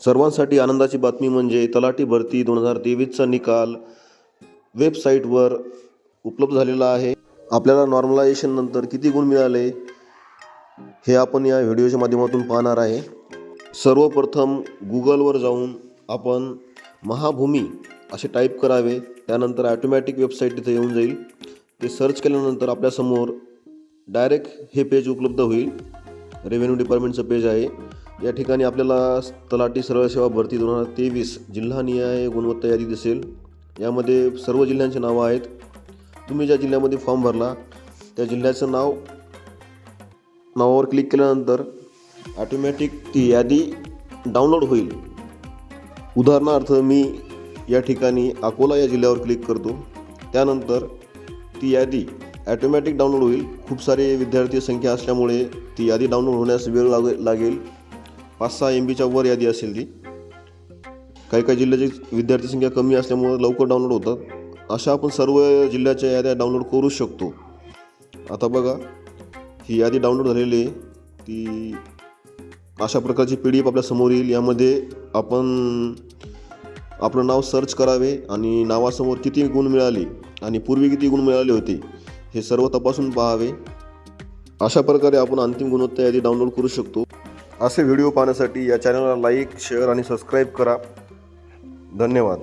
सर्वांसाठी आनंदाची बातमी म्हणजे तलाठी भरती दोन हजार तेवीसचा निकाल वेबसाईटवर उपलब्ध झालेला आहे. आपल्याला नॉर्मलायझेशन नंतर किती गुण मिळाले हे आपण या व्हिडिओच्या माध्यमातून पाहणार आहे. सर्वप्रथम गुगलवर जाऊन आपण महाभूमी असे टाईप करावे त्यानंतर ॲटोमॅटिक वेबसाईट तिथे येऊन जाईल. ते सर्च केल्यानंतर आपल्यासमोर डायरेक्ट हे पेज उपलब्ध होईल. रेव्हेन्यू डिपार्टमेंटचं पेज आहे. या ठिकाणी आपल्याला तलाठी सरळ सेवा भरती दोन हजार तेवीस जिल्हानिहाय गुणवत्ता यादी दिसेल. यामध्ये सर्व जिल्ह्यांची नावं आहेत. तुम्ही ज्या जिल्ह्यामध्ये फॉर्म भरला त्या जिल्ह्याचं नाव नावावर क्लिक केल्यानंतर ॲटोमॅटिक ती यादी डाउनलोड होईल. उदाहरणार्थ मी या ठिकाणी अकोला या जिल्ह्यावर क्लिक करतो. त्यानंतर ती यादी ॲटोमॅटिक डाउनलोड होईल. खूप सारे विद्यार्थी संख्या असल्यामुळे ती यादी डाउनलोड होण्यास वेळ लागे लागेल. पाच सहा एम बीच्या वर यादी असेल ती. काही काही जिल्ह्याची विद्यार्थी संख्या कमी असल्यामुळं लवकर डाउनलोड होतात. अशा आपण सर्व जिल्ह्याच्या याद्या डाउनलोड करू शकतो. आता बघा ही यादी डाउनलोड झालेली आहे. ती अशा प्रकारची पी डी एफ आपल्यासमोर येईल. यामध्ये आपण आपलं नाव सर्च करावे आणि नावासमोर किती गुण मिळाले आणि पूर्वी किती गुण मिळाले होते हे सर्व तपासून पाहावे. अशा प्रकारे आपण अंतिम गुणवत्ता यादी डाउनलोड करू शकतो. असे व्हिडिओ पाहण्यासाठी या चॅनलला लाईक शेअर आणि सबस्क्राईब करा. धन्यवाद.